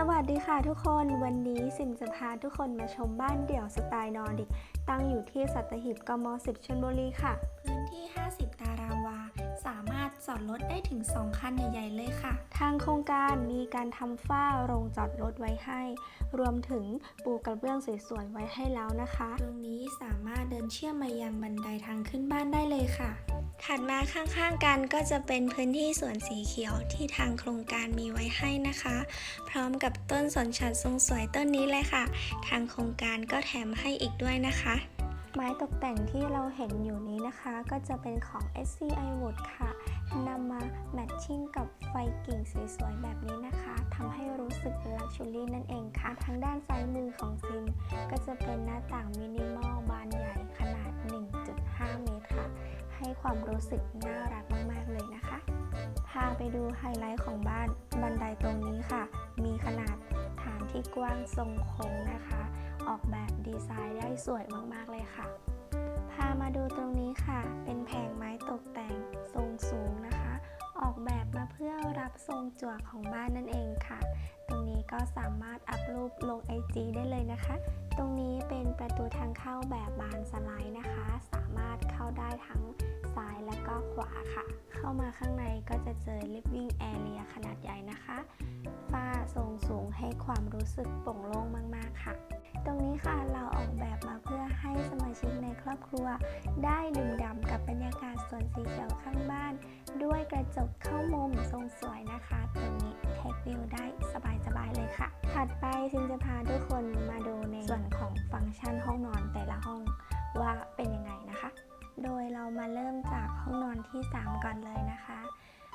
สวัสดีค่ะทุกคนวันนี้สิมจะพาทุกคนมาชมบ้านเดี่ยวสไตล์นอร์ดิก ตั้งอยู่ที่สัตหีบกม 10ชลบุรีค่ะ พื้นที่ 50 ตารางวา สามารถจอดรถได้ถึง 2 คันใหญ่ๆเลยค่ะ ทางโครงการมีการทำฝ้าโรงจอดรถไว้ให้ รวมถึงปูกระเบื้องสวยๆไว้ให้แล้วนะคะ ตรงนี้สามารถเดินเชื่อมมายังบันไดทางขึ้นบ้านได้เลยค่ะ ถัดมาข้างๆกันก็จะเป็นพื้นที่สวนสีเขียวที่ทางโครงการมีไว้ให้นะคะ พร้อมกับต้นสนฉัดทรงสวยต้นนี้เลยค่ะ ทางโครงการก็แถมให้อีกด้วยนะคะ ไม้ตกแต่งที่เราเห็นอยู่นี้นะคะ ก็จะเป็นของ SCI Wood ค่ะนำมาแมทชิ่งกับไฟกิ่งสวยๆ แบบนี้นะคะทำให้รู้สึกลักชัวรี่นั่นเองค่ะ ทางด้านซ้ายมือของซิมก็จะเป็นหน้าต่างมินิมอลบานใหญ่ขนาด 1.5 เมตร ให้ความรู้สึกน่ารักมาก ๆ เลยนะคะ พาไปดูไฮไลท์ของบ้านบันไดตรงนี้ค่ะ มีขนาดฐานที่กว้างทรงโค้งนะคะ ออกแบบดีไซน์ได้สวยมาก ๆ เลยค่ะ พามาดูตรงนี้ค่ะ เป็นแผงไม้ตกแต่งทรงสูงนะคะ ออกแบบมาเพื่อรับทรงจั่วของบ้านนั่นเองค่ะ ตรงนี้ก็สามารถอัพรูปลง IG ได้เลยนะคะ ตรงนี้เป็นประตูทางเข้าแบบบานสไลด์นะคะ สามารถเข้า ซ้ายและก็ขวาค่ะ เข้ามาข้างในก็จะเจอ living area ขนาดใหญ่นะคะ ฝ้าทรงสูงให้ความรู้สึกโปร่งโล่งมากๆค่ะ ตรงนี้ค่ะเราออกแบบมาเพื่อให้สมาชิกในครอบครัว ได้ดื่มด่ำกับบรรยากาศสวนสีเขียวข้างบ้าน ด้วยกระจกเข้ามุมทรงสวยนะคะ ตรงนี้เทควิวได้สบายๆเลยค่ะ ถัดไปซินจะพาทุกคนมาดูในส่วนของฟังก์ชันห้องนอน 3 ก่อนเลยนะคะ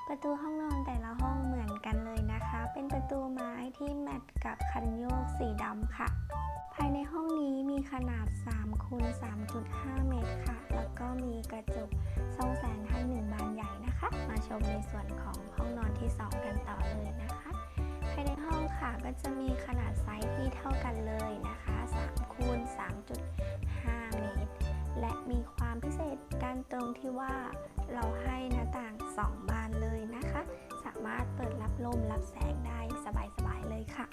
ประตูห้องนอนแต่ละห้องเหมือนกันเลยนะคะ เป็นประตูไม้ที่แมทกับคันโยกสีดำค่ะ ภายในห้องนี้มีขนาด3คูณ3.5 เมตรค่ะ แล้วก็มีกระจกส่องแสงทั้งหนึ่งบานใหญ่นะคะ มาชมในส่วนของห้องนอนที่ 2 กันต่อเลยนะคะ ภายในห้องค่ะก็จะมีขนาดไซส์ที่เท่ากันเลยนะคะ3คูณ3.5 เมตร และมีความพิเศษการตรงที่ว่าเราให้ ลมรับแสงได้สบายๆเลยค่ะ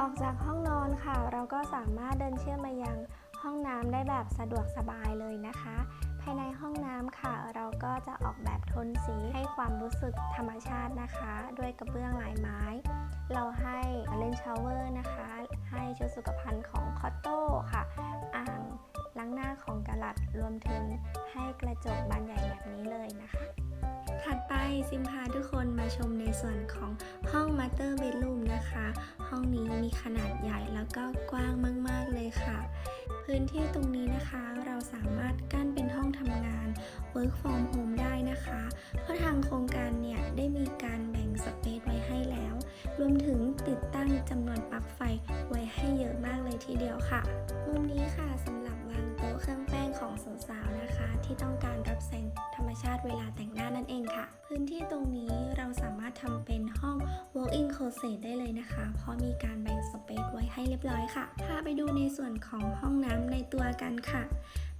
ออกจากห้องนอนค่ะ เราก็สามารถเดินเชื่อมมายังห้องน้ำได้แบบสะดวกสบายเลยนะคะ ภายในห้องน้ำค่ะ เราก็จะออกแบบโทนสีให้ความรู้สึกธรรมชาตินะคะ ด้วยกระเบื้องลายไม้ เราให้เลนชาวเวอร์นะคะ ให้ชุดสุขภัณฑ์ของคอตโต้ค่ะ อ่างล้างหน้าของกะลัดรวมถึงให้กระจกบานใหญ่แบบนี้เลยนะคะ ซิมพาทุกคนมาชมในส่วนของห้อง Master Bedroom นะคะ ห้องนี้มีขนาดใหญ่แล้วก็กว้างมาก ๆ เลยค่ะ พื้นที่ตรงนี้นะคะเราสามารถกั้นเป็นห้องทำงาน Work from Home ได้นะคะ เพราะทางโครงการเนี่ย ได้มีการแบ่งสเปซไว้ให้แล้ว รวมถึงติดตั้งจำนวนปลั๊กไฟไว้ให้เยอะมากเลยทีเดียวค่ะ มุมนี้ค่ะสำหรับวางโต๊ะเครื่องแป้งของสาว ที่ต้องการรับแสงธรรมชาติเวลาแต่งหน้านั่นเองค่ะ พื้นที่ตรงนี้เราสามารถทำเป็นห้อง walk-in closet ได้เลยนะคะ เพราะมีการแบ่งสเปซไว้ให้เรียบร้อยค่ะ พาไปดูในส่วนของห้องน้ำในตัวกันค่ะ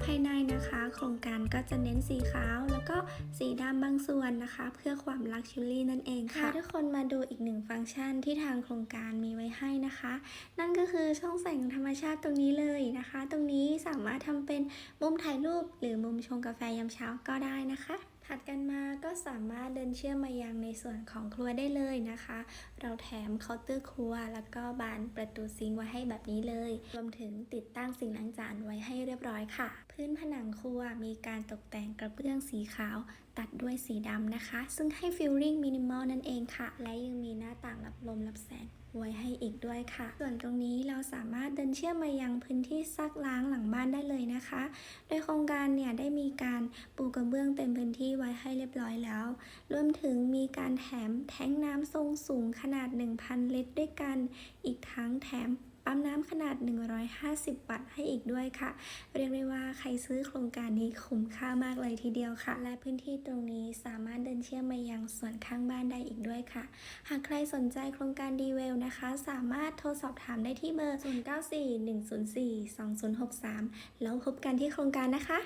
ภายในนะคะ โครงการก็จะเน้นสีขาวแล้วก็สีดำบางส่วนนะคะ เพื่อความลักชัวรี่นั่นเองค่ะทุกคนมาดูอีกหนึ่งฟังก์ชันที่ทางโครงการมีไว้ให้นะคะ นั่นก็คือช่องแสงธรรมชาติตรงนี้เลยนะคะ ตรงนี้สามารถทำเป็นมุมถ่ายรูปหรือมุมชงกาแฟยามเช้าก็ได้นะคะ ถัดกันมาก็สามารถเดินเชื่อมมายังในส่วนของครัวได้เลยนะคะ เราแถมเคาน์เตอร์ครัว แล้วก็บานประตูซิงไว้ให้แบบนี้เลย รวมถึงติดตั้งสิ่งล้างจานไว้ให้เรียบร้อยค่ะ พื้นผนังครัวมีการตกแต่งกระเบื้องสีขาว ตัดด้วยสีดำนะคะ ซึ่งให้ฟิลลิ่งมินิมอลนั่นเองค่ะ และยังมีหน้าต่างรับลมรับแสงไว้ให้อีกด้วยค่ะ ส่วนตรงนี้เราสามารถเดินเชื่อมมายังพื้นที่ซักล้างหลังบ้านได้เลยนะคะ โดยโครงการเนี่ยได้มีการปูกระเบื้องเต็มพื้นที่ไว้ให้เรียบร้อยแล้ว รวมถึงมีการแถมแท้งน้ำทรงสูงขนาด 1,000 ลิตรด้วยกัน อีกทั้งแถม ปั๊มน้ำขนาด 150 วัตต์ให้อีกด้วยค่ะ เรียกได้ว่าใครซื้อโครงการนี้คุ้มค่ามากเลยทีเดียวค่ะ และพื้นที่ตรงนี้สามารถเดินเชื่อมมายังส่วนข้างบ้านได้อีกด้วยค่ะ หากใครสนใจโครงการดีเวลนะคะ สามารถโทรสอบถามได้ที่เบอร์ 0941042063 แล้วพบกันที่โครงการนะคะ